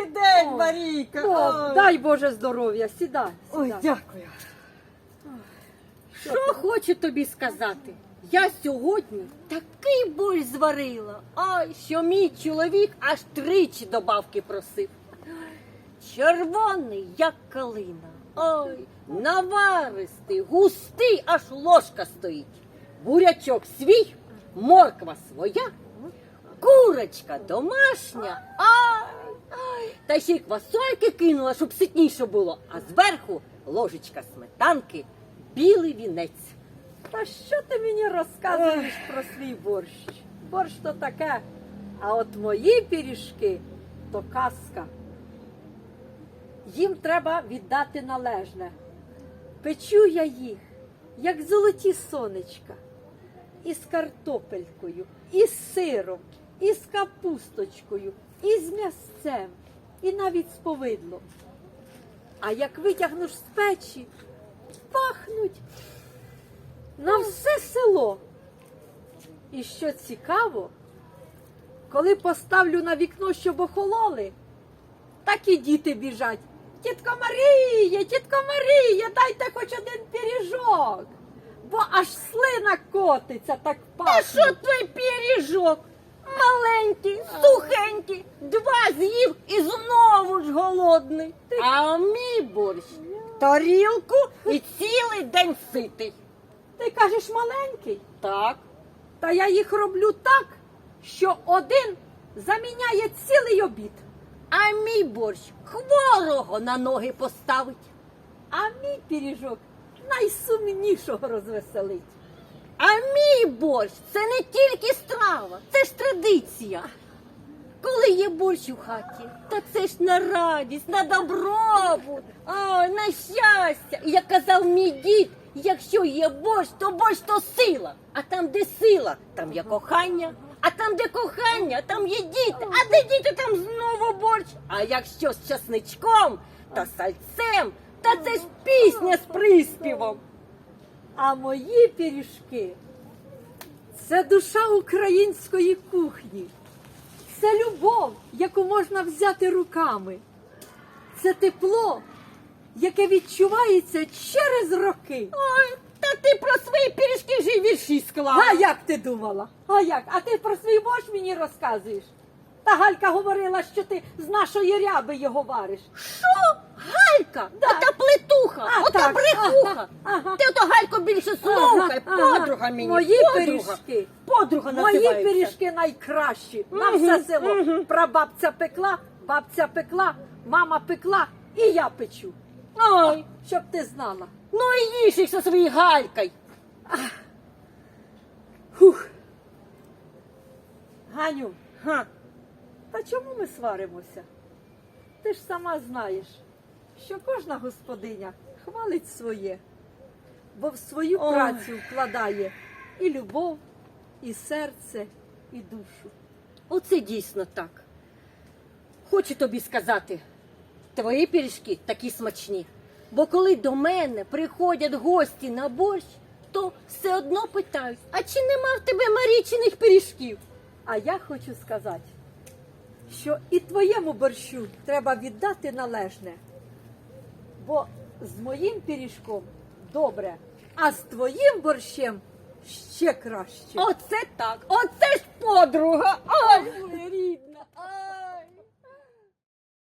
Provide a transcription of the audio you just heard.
Добрий день, Марійка. О, Ой. дай Боже здоров'я, сідай. Ой, сідай. дякую. Що хочу тобі сказати? Я сьогодні такий борщ зварила, ай, що мій чоловік аж тричі добавки просив. Червоний, як калина. Ой, наваристий, густий, аж ложка стоїть. Бурячок свій, морква своя, курочка домашня. Ай, ай. Та ще й квасольки кинула, щоб ситніше було, а зверху ложечка сметанки, білий вінець. Та що ти мені розказуєш про свій борщ? Борщ то таке, а от мої пиріжки то казка. Їм треба віддати належне. Печу я їх, як золоті сонечка, із картопелькою, із сиром, із капусточкою, із м'ясцем, і навіть з повидлом. А як витягнеш з печі, пахнуть на все село. І що цікаво, коли поставлю на вікно, щоб охололи, так і діти біжать. Тітко Марія, тітко Марія, дайте хоч один пиріжок. Бо аж слина котиться, так Та пахне. що той пиріжок? Маленький, сухенький, два з'їв і знову ж голодний. А мій борщ тарілку і цілий день ситий. Ти кажеш маленький? Так. Та я їх роблю так, що один заміняє цілий обід. А мій борщ хворого на ноги поставить. А мій пиріжок найсумнішого розвеселить. А мій борщ це не тільки страва, це ж традиція. Коли є борщ у хаті, то це ж на радість, на добробут, а, на щастя. І як казав мій дід, якщо є борщ, то борщ то сила. А там, де сила, там є кохання. А там, де кохання, там є діти. А де діти, там знову борщ. А якщо з часничком та сальцем, та це ж пісня з приспівом. А мої пиріжки це душа української кухні. Це любов, яку можна взяти руками. Це тепло, яке відчувається через роки. Ой, та ти про свої пиріжки вже й вірші склала. А як ти думала? А як? А ти про свій борщ мені розказуєш? Та Галька говорила, що ти з нашої ряби його вариш. Що? Галька? Да. Ота плетуха, А, ота так, брехуха. ага, ага. Ти ото Галько більше слухай, Ага, ага. подруга мені. Мої подруга. пиріжки. Подруга Мої пиріжки найкращі. На все село. Прабабця пекла, бабця пекла, мама пекла і я печу. Ой, Щоб ти знала. ну і їж їх зі своєю Галькою. Хух. Ганю, Га. та чому ми сваримося? Ти ж сама знаєш, що кожна господиня хвалить своє, бо в свою Ой. працю вкладає і любов, і серце, і душу. Оце дійсно так. Хочу тобі сказати, твої пиріжки такі смачні. Бо коли до мене приходять гості на борщ, то все одно питають, а чи нема в тебе Марічиних пиріжків? А я хочу сказати, що і твоєму борщу треба віддати належне. Бо з моїм пиріжком добре, а з твоїм борщем ще краще. Оце так, оце ж подруга. Ой, рідна.